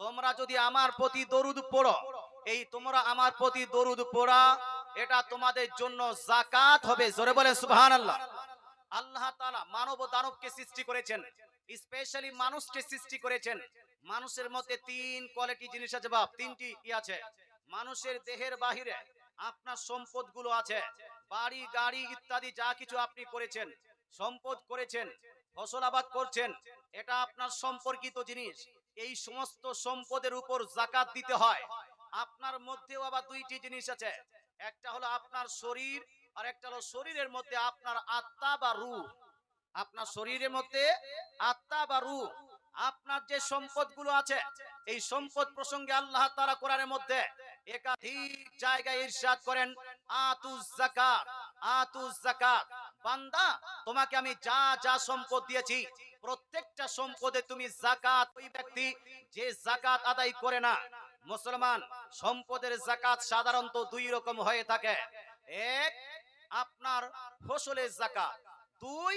তোমরা যদি আমার প্রতি দরুদ পড়ো, এই তোমরা আমার প্রতি দরুদ পড়া, এটা তোমাদের জন্য জাকাত হবে। জোরে বলে আল্লাহ মানব দানবকে সৃষ্টি করেছেন, স্পেশালি মানুষকে সৃষ্টি করেছেন। মানুষের মধ্যে তিন কোয়ালিটি জিনিস আছে বাপ, তিনটি ই আছে। মানুষের দেহের বাহিরে আপনার সম্পদগুলো আছে। বাড়ি, গাড়ি ইত্যাদি যা কিছু আপনি করেছেন, সম্পদ করেছেন ফসল আবাদ করছেন, এটা আপনার সম্পর্কিত জিনিস। এই সমস্ত সম্পদের উপর জাকাত দিতে হয়। আপনার মধ্যেও আবার দুইটি জিনিস আছে। একটা হলো আপনার শরীর, আর একটা হলো শরীরের মধ্যে আপনার আত্মা বা রূহ। আপনার শরীরের মধ্যে আত্মা বা রূহ। আপনার যে সম্পদগুলো আছে, এই সম্পদ প্রসঙ্গে আল্লাহ তাআলা কোরআনের মধ্যে একাধিক জায়গায় ইরশাদ করেন, আতুজ জাকাত, আতুজ যাকাত বান্দা, তোমাকে আমি যা যা সম্পদ দিয়েছি, প্রত্যেকটা সম্পদে তুমি জাকাত ওই ব্যক্তি যে জাকাত আদায় করে না। মুসলমান, সম্পদের জাকাত সাধারণত দুই রকম হয়ে থাকে। এক, আপনার ফসলের জাকাত দুই,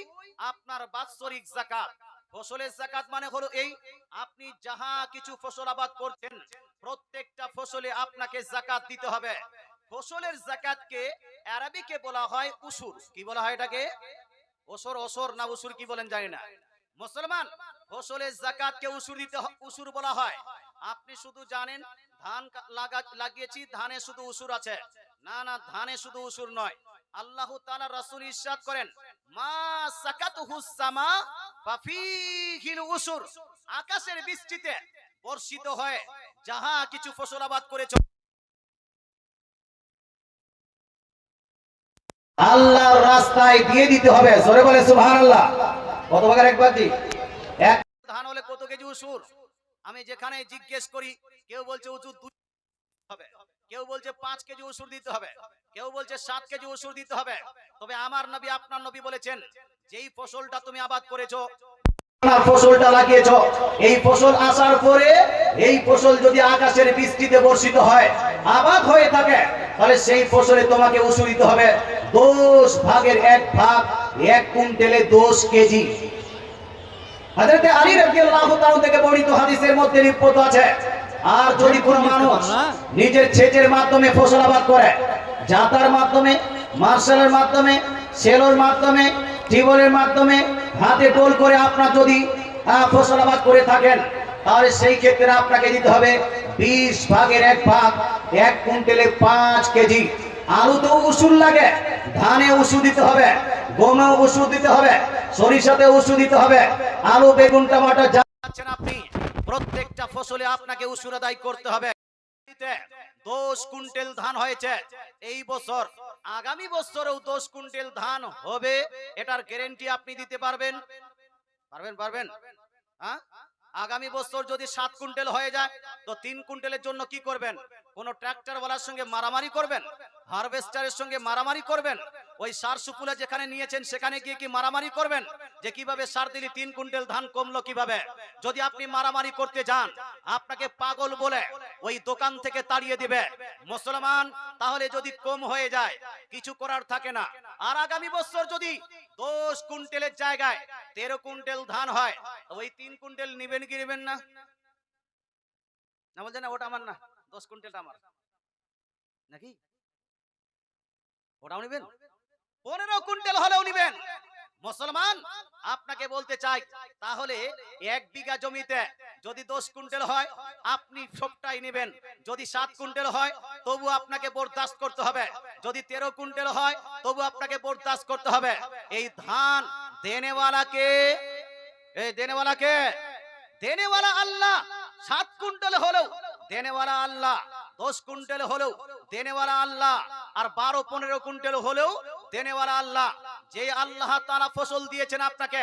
আপনার বাৎসরিক জাকাত ফসলের জাকাত মানে হলো এই, আপনি যাহা কিছু ফসল আবাদ করছেন, প্রত্যেকটা ফসলে আপনাকে জাকাত দিতে হবে। ফসলের জাকাতকে আরবিকে বলা হয় উসুর। কি বলা হয় এটাকে? ওসর ওসর না উসুর কি বলেন জানি না। মুসলমান ফসলের জাকাতকে উসুর দিতে উসুর বলা হয়। আপনি শুধু জানেন ধান লাগা লাগিয়েছি, ধানে শুধু উসুর আছে। না না, ধানে শুধু উসুর নয়। আল্লাহ তাআলা রাসূল ইরশাদ করেন, মা সাকাতুহুস সামা ফাফিহিল উসুর। আকাশের বৃষ্টিতে বর্ষিত হয় যাহা কিছু ফসল আবাদ করেছ আল্লাহর রাস্তায় দিয়ে দিতে হবে। জোরে বলে, সুবহানাল্লাহ। কত ভাগের একবার দি এক ধান হলে কত কেজি উসুর? আমি যেখানে জিজ্ঞেস করি, কেউ বলছে উঁচু হবে। কেউ বলছে পাঁচ কেজি ওষুধ দিতে হবে। কেউ বলছে সাত কেজি ওষুধ দিতে হবে। তবে আমার নবী, আপনার নবী বলেছেন, যেই ফসলটা তুমি আবাদ করেছ আপনার ফসলটা লাগিয়েছ এই ফসল আসার পরে এই ফসল যদি আকাশের বৃষ্টিতে বর্ষিত হয় আবাদ হয়ে থাকে তাহলে সেই ফসলে তোমাকে উসু দিতে হবে। দোষ ভাগের এক ভাগ এক কুইন্টালে দোষ কেজি। হাজরতে আলী রাদিয়াল্লাহু তাআলা থেকে বর্ণিত হাদিসের মধ্যে রিপোর্ট আছে আর যদি কোনো মানুষ নিজের সেচের মাধ্যমে ফসল আবাদ করে জাতার মাধ্যমে মার্শালের মাধ্যমে সেলোর মাধ্যমে টিবলের মাধ্যমে হাতে টোল করে আপনার যদি ফসল আবাদ করে থাকেন, তাহলে সেই ক্ষেত্রে আপনাকে দিতে হবে বিশ ভাগের এক ভাগ, এক কুইন্টালে পাঁচ কেজি। আলু তো উসুল লাগে ধানে উসু দিতে হবে, গমেও উসু দিতে হবে সরিষাতে উসু দিতে হবে। আলু, বেগুন, টমাটো যা আপনি, প্রত্যেকটা ফসলে আপনাকে উসুর আদায় করতে হবে। দশ কুইন্টাল ধান হয়েছে। এই বছর, আগামী বছরেও দশ কুইন্টাল ধান হবে, এটার গ্যারেন্টি আপনি দিতে পারবেন। পারবেন পারবেন? হ্যাঁ? আগামী বছর যদি সাত কুইন্টাল হয়ে যায়, তো তিন কুইন্টালের জন্য কি করবেন? কোন ট্রাক্টর ওয়ালার সঙ্গে মারামারি করবেন? হারভেস্টারের সঙ্গে মারামারি করবেন? ওই সার সুপুলা যেখানে নিয়েছেন, সেখানে গিয়ে কি মারামারি করবেন? যে কীভাবে সার দিলি, তিন কুইন্টাল ধান কমলো কীভাবে? যদি আপনি মারামারি করতে যান, আপনাকে পাগল বলে ওই দোকান থেকে তাড়িয়ে দিবে। মুসলমান, তাহলে যদি কম হয়ে যায়, কিছু করার থাকে না। আর আগামী বছর যদি দশ কুইন্টালের জায়গায় তেরো কুইন্টাল ধান হয় ওই তিন কুইন্টাল নিবেন কি নেবেন না? না বলছেন না, ওটা আমার না। দশ কুইন্টালটা আমার। নাকি? ওটাও নিবেন? পনেরো কুইন্টাল হলেও নিবেন। মুসলমান, আপনাকে বলতে চাই, তাহলে এক বিঘা জমিতে যদি দশ কুইন্টাল হয়, আপনি সবটাই নেবেন। যদি সাত কুইন্টাল হয়, তবু আপনাকে বরদাস্ত করতে হবে। যদি তেরো কুইন্টাল হয়, তবু আপনাকে বরদাস্ত করতে হবে। এই ধান দেনেওয়ালাকে, এই দেনেওয়ালাকে, দেনেওয়ালা আল্লাহ, সাত কুইন্টাল হলেও দেনেওয়ালা আল্লাহ, দশ কুইন্টাল হলেও দেনেওয়ালা আল্লাহ, আর বারো পনেরো কুইন্টাল হলেও দেনেওয়ালা আল্লাহ যে আল্লাহ তারা ফসল দিয়েছেন আপনাকে,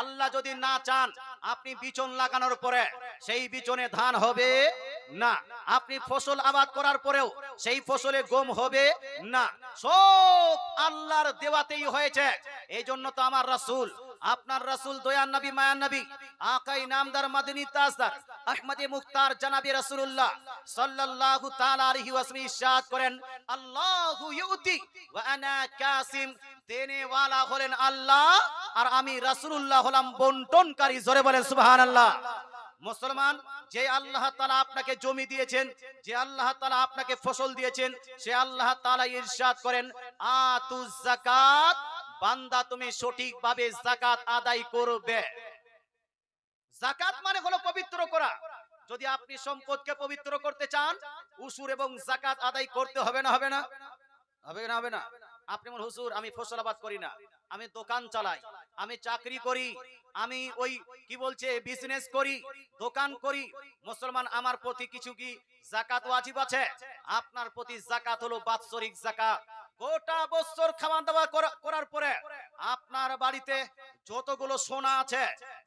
আল্লাহ যদি না চান, আপনি বিচন লাগানোর পরে সেই বিচনে ধান হবে না। আপনি ফসল আবাদ করার পরেও সেই ফসলে গম হবে না। সব আল্লাহর দেওয়াতেই হয়েছে। এই জন্য তো আমার রাসুল, আপনার রাসূল দয়ান নবী, মায়ান নবী আকাই নামদার মাদিনী তাজদার আহমদে মুখতার জানাবি রাসূলুল্লাহ সাল্লাল্লাহু তাআলা আলাইহি ওয়াসাল্লাম ইরশাদ করেন, আল্লাহু ইউতি ওয়া আনা কাসিম। দেনে ওয়ালা হলেন আল্লাহ আর আমি রাসূলুল্লাহ হলাম বন্টনকারী, জোরে বলেন সুবহানাল্লাহ। মুসলমান, যে আল্লাহ তাআলা আপনাকে জমি দিয়েছেন, যে আল্লাহ তাআলা আপনাকে ফসল দিয়েছেন, সে আল্লাহ তাআলা ইরশাদ করেন আতুজ যাকাত, বান্দা তুমি সঠিকভাবে যাকাত আদায় করবে। যাকাত মানে হলো পবিত্র করা। যদি আপনি সম্পদকে পবিত্র করতে চান, উসুর এবং যাকাত আদায় করতে হবে না হবে না? হবে না হবে না? আপনি বলেন, হুজুর, আমি ফসল আবাদ করি না। আমি দোকান চালাই, আমি চাকরি করি, আমি ওই কি বলছে বিজনেস করি, দোকান করি। মুসলমান, আমার প্রতি কিছু কি জাকাত ওয়াজিব আছে? আপনার প্রতি জাকাত হলো বাৎসরিক জাকাত গোটা বছর খাওয়া দাওয়া করার পরে আপনার বাড়িতে যতগুলো সোনা আছে,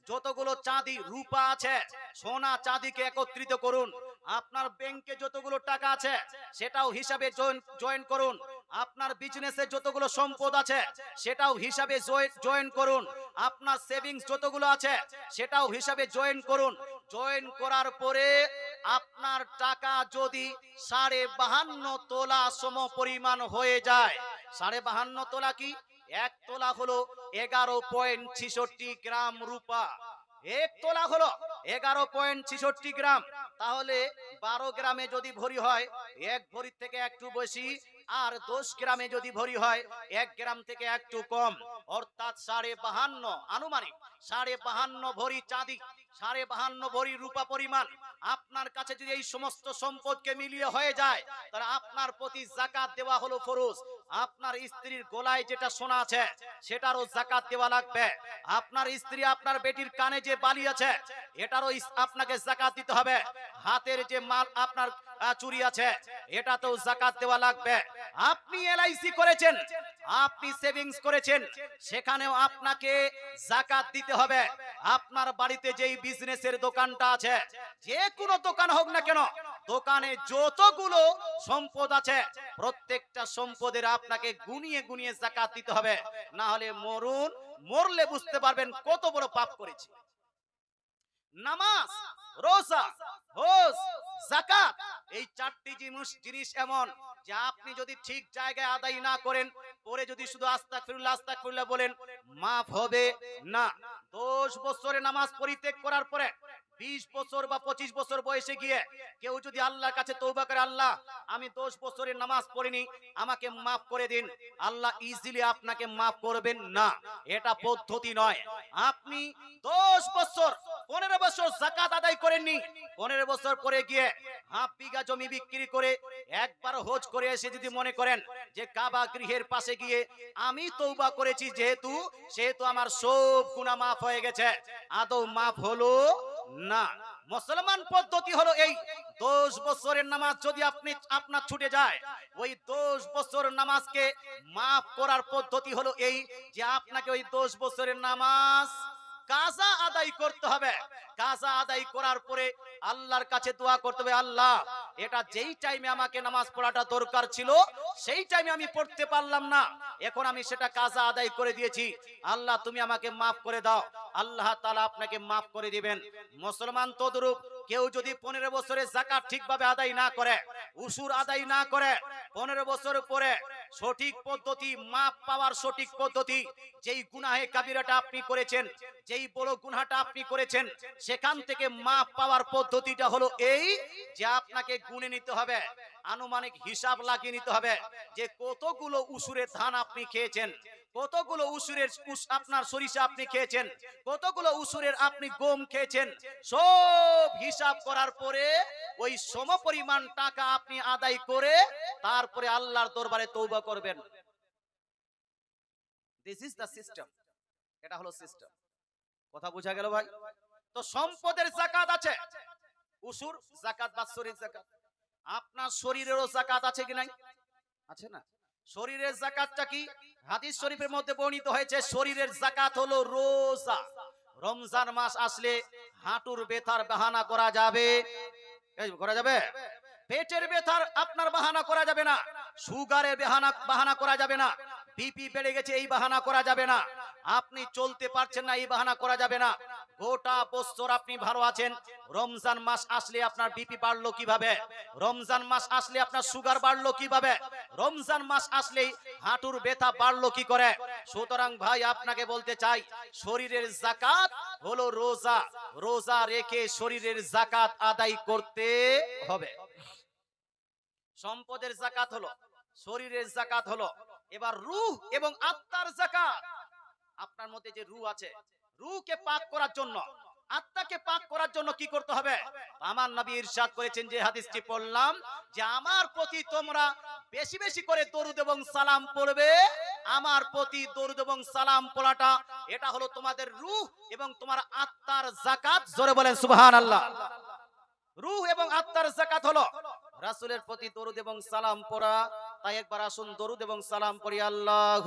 যতগুলো চাঁদি রূপা আছে, সোনা চাঁদিকে একত্রিত করুন। আপনার ব্যাংকে যতগুলো টাকা আছে, সেটাও হিসাবে জয়েন করুন। আপনার বিজনেসে যতগুলো সম্পদ আছে, সেটাও হিসাবে জয়েন করুন। আপনার সেভিংস যতগুলো আছে, সেটাও হিসাবে জয়েন করুন। জয়েন করার পরে আপনার টাকা যদি সাড়ে বাহান্ন তোলা সম পরিমাণ হয়ে যায়, সাড়ে বাহান্ন তোলা কি? এক তোলা হলো এগারো পয়েন্ট ছিষট্টি গ্রাম রূপা। এক তোলা হলো এগারো পয়েন্ট ছিষট্টি গ্রাম। তাহলে বারো গ্রামে যদি ভরি হয়, এক ভরির থেকে একটু বেশি, আর দশ গ্রামে যদি ভরি হয়, এক গ্রাম থেকে একটু কম। অর্থাৎ সাড়ে বাহান্ন আনুমানিক, সাড়ে বাহান্ন ভরি চাঁদি, সাড়ে বাহান্ন ভরি রূপা পরিমাণ। আপনার কাছে যদি এই সমস্ত সম্পদকে মিলিয়ে হয়ে যায়, তাহলে আপনার প্রতি জাকাত দেওয়া হলো ফরজ। আপনার স্ত্রীর গোলায় যেটা সোনা আছে, সেটারও জাকাত দেওয়া লাগবে। আপনার স্ত্রী আপনার বেটির কানে যে বালি আছে, এটারও আপনাকে জাকাত দিতে হবে। হাতের যে মাল আপনার চুরি আছে, এটাতেও জাকাত দেওয়া লাগবে। আপনি এলআইসি করেছেন, আপনি সেভিংস করেছেন, সেখানেও আপনাকে জাকাত দিতে হবে। আপনার বাড়িতে যেই বিজনেসের দোকানটা আছে, যে কোনো দোকান হোক না কেন দোকানে যতগুলো সম্পদ আছে, প্রত্যেকটা সম্পদের আপনাকে গুনিয়ে গুনিয়ে জাকাত দিতে হবে। না হলে মরুন, মরলে বুঝতে পারবেন কত বড় পাপ করেছি। নামাজ, রোজা, হজ, জাকাত, এই চারটি জিনিস জিনিস এমন যে আপনি যদি ঠিক জায়গায় আদায় না করেন, পরে যদি শুধু আস্তাগফিরুল্লাহ আস্তাগফিরুল্লাহ বলেন, মাফ হবে না। দশ বছরে নামাজ পরিত্যাগ করার পরে বিশ বছর বা পঁচিশ বছর বয়সে গিয়ে কেউ যদি আল্লাহর কাছে তৌবা করে, আল্লাহ, আমি দশ বছরের নামাজ পড়িনি, আমাকে মাফ করে দিন। আল্লাহ ইজিলি আপনাকে মাফ করবেন না। এটা পদ্ধতি নয়। আপনি দশ বছর, পনেরো বছর জাকাত আদায় করেননি। পনেরো বছর পরে গিয়ে হাফ বিঘা জমি বিক্রি করে একবার হোজ করে এসে যদি মনে করেন যে কাবা গৃহের পাশে গিয়ে আমি তৌবা করেছি, যেহেতু, সেহেতু আমার সব গুনাহ মাফ হয়ে গেছে। আদৌ মাফ হলো? না। মুসলমান পদ্ধতি হলো এই দশ বছরের নামাজ যদি আপনি আপনার ছুটে যায়, ওই দশ বছর নামাজকে মাফ করার পদ্ধতি হলো এই যে আপনাকে ওই দশ বছরের নামাজ কাজা আদায় করতে হবে। কাজা আদায় করার পরে আল্লাহর কাছে দোয়া করতে হবে, আল্লাহ, এটা যেই টাইমে আমাকে নামাজ পড়াটা দরকার ছিল, সেই টাইমে আমি পড়তে পারলাম না। এখন আমি সেটা কাজা আদায় করে দিয়েছি। আল্লাহ, তুমি আমাকে মাফ করে দাও। আল্লাহ তালা আপনাকে মাফ করে দিবেন। মুসলমান তদরূপ কেউ যদি পনেরো বছরের জাকাত ঠিকভাবে আদায় না করে, উসুর আদায় না করে, পনেরো বছর পরে সঠিক পদ্ধতি, মাপ পাওয়ার সঠিক পদ্ধতি, যেই গুনাহে কাবিরাটা আপনি করেছেন, যেই বড় গুনাহটা আপনি করেছেন, সেখান থেকে মাপ পাওয়ার পদ্ধতিটা হলো এই যে আপনাকে গুনে নিতে হবে, আনুমানিক হিসাব লাগিয়ে নিতে হবে যে কতগুলো উসুরে ধান আপনি খেয়েছেন। কতগুলো উসুরের আপনার সরিষা আপনি খেয়েছেন? কতগুলো উসুরের আপনি গম খেয়েছেন? সব হিসাব করার পরে ওই সম পরিমাণ টাকা আপনি আদায় করে তারপরে আল্লাহর দরবারে তৌবা করবেন। দিস ইজ সিস্টেম এটা হলো সিস্টেম কথা বোঝা গেল ভাই? তো সম্পদের জাকাত আছে। উসুর জাকাত জাকাত। আপনার শরীরেরও জাকাত আছে কি নাই? আছে না? শরীরের জাকাতটা কি? হাদিস শরীফের মধ্যে বর্ণিত হয়েছে, শরীরের জাকাত হলো রোজা। রমজান মাস আসলে হাঁটুর বেথার বাহানা করা যাবে। করা যাবে? পেটের বেথার আপনার বাহানা করা যাবে না। সুগারের বেহানা, বাহানা করা যাবে না। বিপি বেড়ে গেছে, এই বাহানা করা যাবে না। আপনি চলতে পারছেন না, এই বাহানা করা যাবে না। গোটা বছর আপনি ভালো আছেন। রমজান মাস আসলে আপনার বিপি বাড়লো কীভাবে? রমজান মাস আসলে আপনার সুগার বাড়লো কীভাবে? রমজান মাস আসলেই হাঁটুর ব্যথা বাড়লো কি করে? সুতরাং ভাই, আপনাকে বলতে চাই, শরীরের জাকাত হলো রোজা। রোজা রেখে শরীরের জাকাত আদায় করতে হবে। সম্পদের জাকাত হলো, শরীরের জাকাত হলো। এবার রূহ এবং আত্মার জাকাত। আপনার মধ্যে যে রূহ আছে রূহকে পাক করার জন্য। আত্মাকে পাক করার জন্য কি করতে হবে? আমার নবী ইরশাদ করেছেন যে হাদিসটি পড়লাম যে, আমার প্রতি তোমরা বেশি বেশি করে দরুদ এবং সালাম পড়বে। আমার প্রতি দরুদ এবং সালাম পড়াটা, এটা হলো তোমাদের রূহ এবং তোমার আত্মার জাকাত জোরে বলেন, সুবহানাল্লাহ। রূহ এবং আত্মার জাকাত হলো রাসূলের প্রতি দরুদ এবং সালাম পড়া। তাই একবার আসুন, দরুদ এবং সালাম পড়ি, আল্লাহ